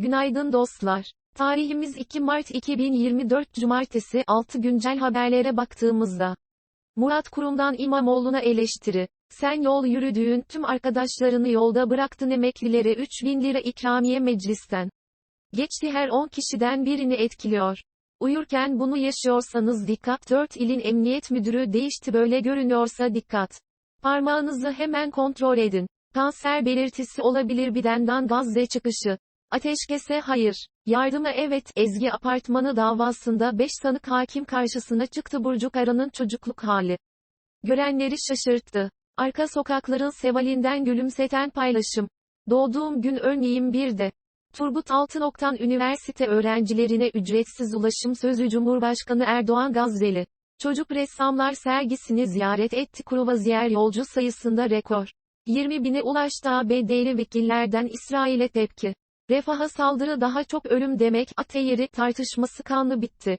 Günaydın dostlar. Tarihimiz 2 Mart 2024 Cumartesi 6 güncel haberlere baktığımızda. Murat Kurum'dan İmamoğlu'na eleştiri. Sen yol yürüdüğün tüm arkadaşlarını yolda bıraktın emeklilere 3000 lira ikramiye meclisten. Geçti her 10 kişiden birini etkiliyor. Uyurken bunu yaşıyorsanız dikkat 4 ilin emniyet müdürü değişti böyle görünüyorsa dikkat. Parmağınızı hemen kontrol edin. Kanser belirtisi olabilir Biden'dan Gazze çıkışı. Ateşkese hayır. Yardıma evet. Ezgi apartmanı davasında 5 sanık hakim karşısına çıktı Burcu Kara'nın çocukluk hali. Görenleri şaşırttı. Arka sokakların sevalinden gülümseten paylaşım. Doğduğum gün örneğim bir de. Turgut Altınok'tan üniversite öğrencilerine ücretsiz ulaşım sözü Cumhurbaşkanı Erdoğan Gazze'li. Çocuk ressamlar sergisini ziyaret etti Kruvaziyer yolcu sayısında rekor. 20 bine ulaştı ABD'li vekillerden İsrail'e tepki. Refaha saldırı daha çok ölüm demek, Ateyeri tartışması kanlı bitti.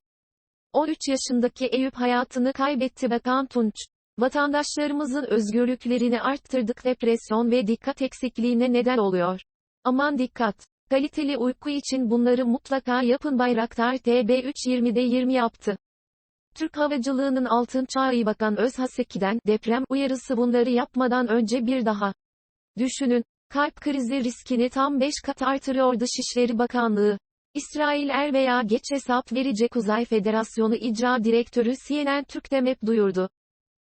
13 yaşındaki Eyüp hayatını kaybetti Bakan Tunç. Vatandaşlarımızın özgürlüklerini arttırdık depresyon ve dikkat eksikliğine neden oluyor. Aman dikkat! Kaliteli uyku için bunları mutlaka yapın Bayraktar TB320'de 20 yaptı. Türk Havacılığı'nın altın çağı Bakan Özhaseki'den deprem uyarısı bunları yapmadan önce bir daha. Düşünün, kalp krizi riskini tam 5 kat artırıyor Dışişleri Bakanlığı. İsrail er veya geç hesap verecek Uzay Federasyonu İcra Direktörü CNN Türk Demet duyurdu.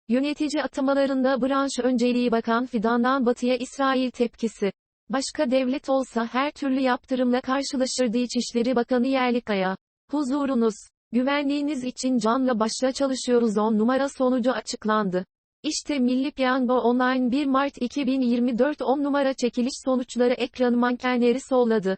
Yönetici atamalarında branş önceliği Bakan Fidan'dan Batı'ya İsrail tepkisi. Başka devlet olsa her türlü yaptırımla karşılaşırdı İçişleri Bakanı Yerlikaya. Huzurunuz, güvenliğiniz için canla başla çalışıyoruz 10 numara sonucu açıklandı. İşte Milli Piyango Online 1 Mart 2024 10 numara çekiliş sonuçları ekranı mankenleri solladı.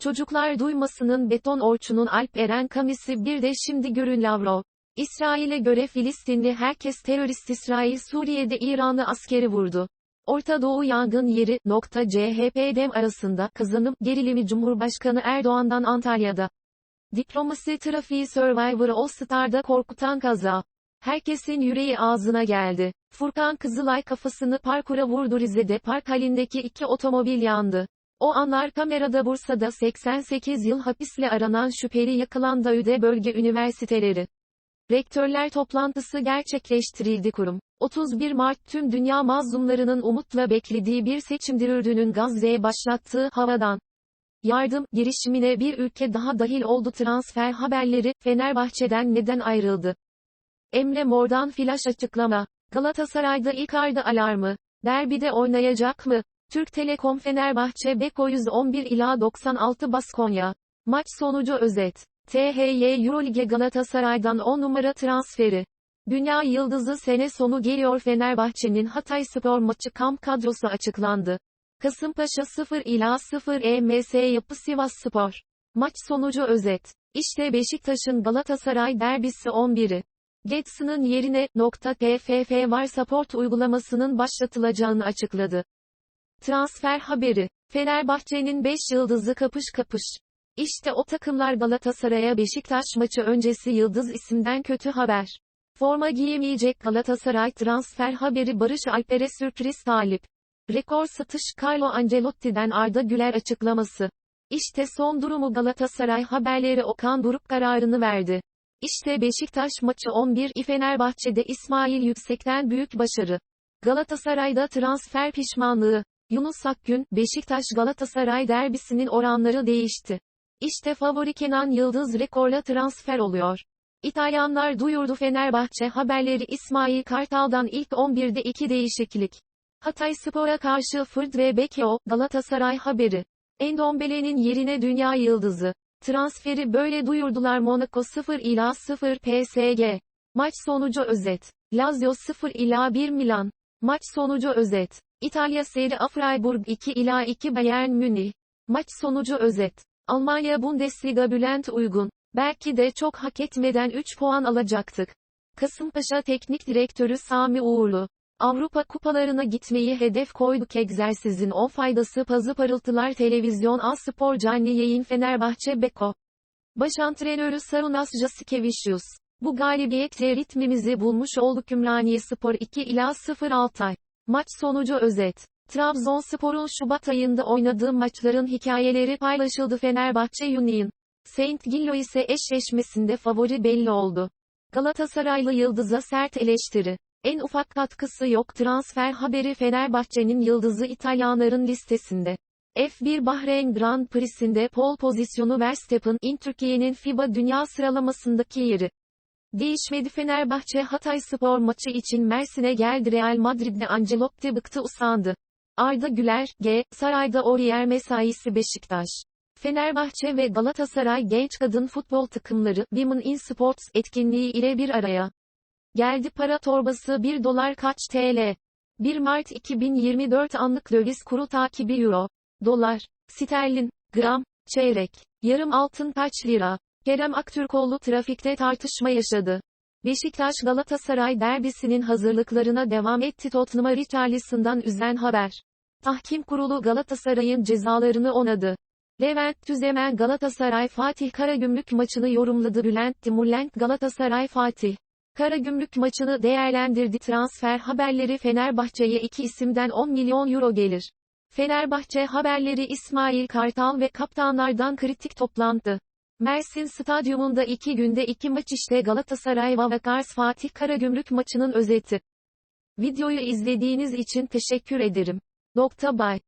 Çocuklar duymasının beton orçunun Alp Eren Kamisi bir de şimdi görün Lavrov. İsrail'e göre Filistinli herkes terörist İsrail Suriye'de İranlı askeri vurdu. Orta Doğu yangın yeri, nokta CHP dem arasında, kazanım, gerilimi Cumhurbaşkanı Erdoğan'dan Antalya'da. Diplomasi trafiği Survivor All Star'da korkutan kaza. Herkesin yüreği ağzına geldi. Furkan Kızılay kafasını parkura vurdu Rize'de park halindeki iki otomobil yandı. O anlar kamerada Bursa'da 88 yıl hapisle aranan şüpheli yakılan Daüde Bölge Üniversiteleri. Rektörler toplantısı gerçekleştirildi kurum. 31 Mart tüm dünya mazlumlarının umutla beklediği bir seçimdir Ürdün'ün Gazze'ye başlattığı havadan. Yardım girişimine bir ülke daha dahil oldu transfer haberleri, Fenerbahçe'den neden ayrıldı? Emre Mor'dan flash açıklama. Galatasaray'da Icardi alarmı. Derbide oynayacak mı? Türk Telekom Fenerbahçe Beko 111 ila 96 Baskonya. Maç sonucu özet. THY Eurolige Galatasaray'dan 10 numara transferi. Dünya yıldızı sene sonu geliyor Fenerbahçe'nin Hatay Spor maçı kamp kadrosu açıklandı. Kasımpaşa 0 ila 0 EMS Yapı Sivas Spor. Maç sonucu özet. İşte Beşiktaş'ın Galatasaray derbisi 11'i. Getson'ın yerine .tff var support uygulamasının başlatılacağını açıkladı. Transfer haberi. Fenerbahçe'nin 5 yıldızı kapış kapış. İşte o takımlar Galatasaray'a Beşiktaş maçı öncesi Yıldız isimden kötü haber. Forma giyemeyecek Galatasaray transfer haberi Barış Alper'e sürpriz talip. Rekor satış Carlo Ancelotti'den Arda Güler açıklaması. İşte son durumu Galatasaray haberleri Okan Buruk kararını verdi. İşte Beşiktaş maçı 11 i Fenerbahçe'de İsmail Yüksek'ten büyük başarı. Galatasaray'da transfer pişmanlığı. Yunus Akgün, Beşiktaş Galatasaray derbisinin oranları değişti. İşte favori Kenan Yıldız rekorla transfer oluyor. İtalyanlar duyurdu Fenerbahçe haberleri İsmail Kartal'dan ilk 11'de 2 değişiklik. Hatay Spor'a karşı Fırd ve Bekeo, Galatasaray haberi. Endombele'nin yerine dünya yıldızı. Transferi böyle duyurdular Monaco 0 ila 0 PSG. Maç sonucu özet. Lazio 0 ila 1 Milan. Maç sonucu özet. İtalya Serie A Freiburg 2 ila 2 Bayern Münih. Maç sonucu özet. Almanya Bundesliga Bülent Uygun. Belki de çok hak etmeden 3 puan alacaktık. Kasımpaşa Teknik Direktörü Sami Uğurlu. Avrupa kupalarına gitmeyi hedef koyduk egzersizin o faydası pazı parıltılar televizyon A Spor canlı yayın Fenerbahçe Beko. Baş antrenörü Sarunas Jasikevicius. Bu galibiyetle ritmimizi bulmuş olduk Ümraniye Spor 2 ila 0 Altay. Maç sonucu özet. Trabzonspor'un Şubat ayında oynadığı maçların hikayeleri paylaşıldı Fenerbahçe Union. Saint Gillo ise eşleşmesinde favori belli oldu. Galatasaraylı Yıldız'a sert eleştiri. En ufak katkısı yok transfer haberi Fenerbahçe'nin yıldızı İtalyanların listesinde. F1 Bahreyn Grand Prix'sinde pole pozisyonu Verstappen, in Türkiye'nin FIBA Dünya sıralamasındaki yeri. Değişmedi Fenerbahçe Hatay Spor maçı için Mersin'e geldi Real Madrid'de Ancelotti bıktı usandı. Arda Güler, G, Sarayda Oriyer mesaisi Beşiktaş. Fenerbahçe ve Galatasaray genç kadın futbol takımları, Women in Sports etkinliği ile bir araya. Geldi para torbası 1 dolar kaç TL? 1 Mart 2024 anlık döviz kuru takibi Euro, dolar, sterlin, gram, çeyrek, yarım altın kaç lira? Kerem Aktürkoğlu trafikte tartışma yaşadı. Beşiktaş Galatasaray derbisinin hazırlıklarına devam etti Tottenham'a Richarlison'dan üzen haber. Tahkim kurulu Galatasaray'ın cezalarını onadı. Levent Tüzemen Galatasaray Fatih Karagümrük maçını yorumladı Bülent Timurlenk Galatasaray Fatih. Karagümrük maçını değerlendirdi transfer haberleri Fenerbahçe'ye iki isimden 10 milyon euro gelir. Fenerbahçe haberleri İsmail Kartal ve kaptanlardan kritik toplantı. Mersin Stadyumunda iki günde iki maç işte Galatasaray Vavakars Fatih Karagümrük maçının özeti. Videoyu izlediğiniz için teşekkür ederim. Nokta Bay.